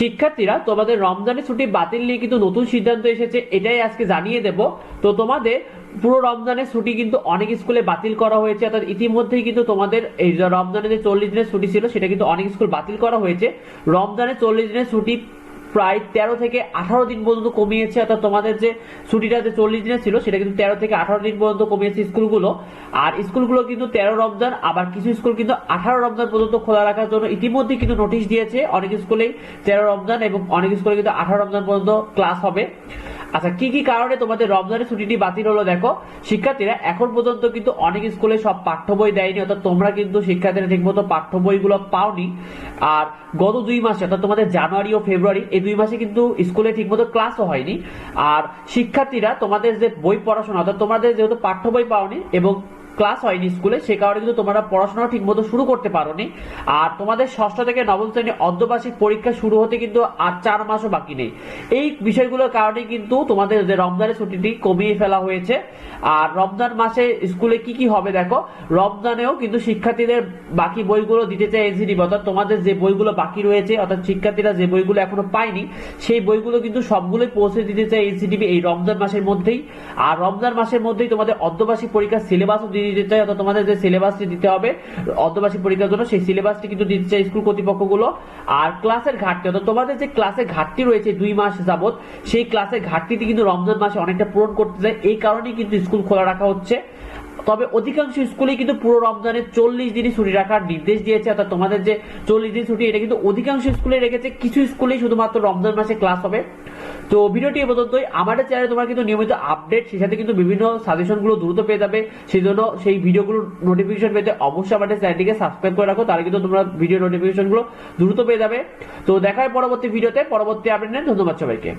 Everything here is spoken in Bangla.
শিক্ষার্থীরা, তোমাদের রমজানের ছুটি বাতিল নিয়ে কিন্তু নতুন সিদ্ধান্ত এসেছে, এটাই আজকে জানিয়ে দেব। তো তোমাদের পুরো রমজানের ছুটি কিন্তু অনেক স্কুলে বাতিল করা হয়েছে, অর্থাৎ ইতিমধ্যেই কিন্তু তোমাদের এই রমজানের যে চল্লিশ দিনের ছুটি ছিল, সেটা কিন্তু অনেক স্কুল বাতিল করা হয়েছে। রমজানের চল্লিশ দিনের ছুটি প্রায় তেরো থেকে আঠারো দিন পর্যন্ত কমিয়েছে, অর্থাৎ তোমাদের যে ছুটিটা যে চল্লিশ দিনে ছিল, সেটা কিন্তু তেরো থেকে আঠারো দিন পর্যন্ত কমিয়েছে স্কুলগুলো। আর স্কুলগুলো কিন্তু তেরো রমজান, আবার কিছু স্কুল কিন্তু আঠারো রমজান পর্যন্ত খোলা রাখার জন্য ইতিমধ্যে কিন্তু নোটিশ দিয়েছে। অনেক স্কুলেই তেরো রমজান এবং অনেক স্কুলে কিন্তু আঠারো রমজান পর্যন্ত ক্লাস হবে। আচ্ছা কি কি কারণে তোমাদের রমজানের ছুটিটি বাতিল হলো দেখো? শিক্ষার্থীরা এখন পর্যন্ত কিন্তু অনেক স্কুলে সব পাঠ্য বই দেয়নি, অর্থাৎ তোমরা কিন্তু শিক্ষার্থীরা ঠিকমতো পাঠ্য বইগুলো পাওনি। আর গত দুই মাসে, অর্থাৎ তোমাদের জানুয়ারি ও ফেব্রুয়ারি, এই দুই মাসে কিন্তু স্কুলে ঠিকমতো ক্লাসও হয়নি। আর শিক্ষার্থীরা তোমাদের যে বই পড়াশোনা, অর্থাৎ তোমাদের যেহেতু পাঠ্য বই পাওনি এবং ক্লাস হয়নি স্কুলে, সে কারণে কিন্তু তোমরা পড়াশোনা ঠিক মতো শুরু করতে পারোনি। আর তোমাদের ষষ্ঠ থেকে নবম শ্রেণি অর্ধবার্ষিক পরীক্ষা শুরু হতে কিন্তু আর চার মাসও বাকি নেই। এই বিষয়গুলোর কারণে কিন্তু তোমাদের যে রমজানের ছুটিটি কমিয়ে ফেলা হয়েছে। আর রমজান মাসে স্কুলে কি কি হবে দেখো, রমজানেও কিন্তু শিক্ষার্থীদের বাকি বইগুলো দিতে চায় এনসিডি অর্থাৎ তোমাদের যে বইগুলো বাকি রয়েছে, অর্থাৎ শিক্ষার্থীরা যে বইগুলো এখনও পায়নি, সেই বইগুলো কিন্তু সবগুলোই পৌঁছে দিতে চায় এনসিডিবি এই রমজান মাসের মধ্যেই। আর রমজান মাসের মধ্যেই তোমাদের অর্ধবার্ষিক পরীক্ষার সিলেবাসও দিতে চাই অথবা তোমাদের যে সিলেবাসটি দিতে হবে, অর্ধবার্ষিক পরীক্ষার জন্য, সেই সিলেবাসটি কিন্তু দিতে চাই স্কুল কর্তৃপক্ষগুলো। আর ক্লাসের ঘাটতি, অর্থাৎ তোমাদের যে ক্লাসের ঘাটতি রয়েছে দুই মাস যাবৎ, সেই ক্লাসের ঘাটতিটি কিন্তু রমজান মাসে অনেকটা পূরণ করতে চায়। এই কারণেই কিন্তু স্কুল খোলা রাখা হচ্ছে। তবে অধিকাংশ স্কুলেই কিন্তু পুরো রমজানের চল্লিশ দিনই ছুটি রাখার নির্দেশ দিয়েছে। অর্থাৎ তোমাদের যে চল্লিশ দিন ছুটি, এটা কিন্তু অধিকাংশ স্কুলে রেখেছে। কিছু স্কুলেই শুধুমাত্র রমজান মাসে ক্লাস হবে। তো ভিডিওটি এ পর্যন্তই। আমাদের চ্যানেলে তোমরা কিন্তু নিয়মিত আপডেট সেই সাথে কিন্তু বিভিন্ন সাজেশনগুলো দ্রুত পেয়ে যাবে। সেই জন্য সেই ভিডিওগুলোর নোটিফিকেশন পেতে অবশ্যই আমাদের চ্যানেলটিকে সাবস্ক্রাইব করে রাখো। তাহলে কিন্তু তোমরা ভিডিও নোটিফিকেশনগুলো দ্রুত পেয়ে যাবে। তো দেখা হয় পরবর্তী ভিডিওতে পরবর্তী আপডেট নেন ধন্যবাদ সবাইকে।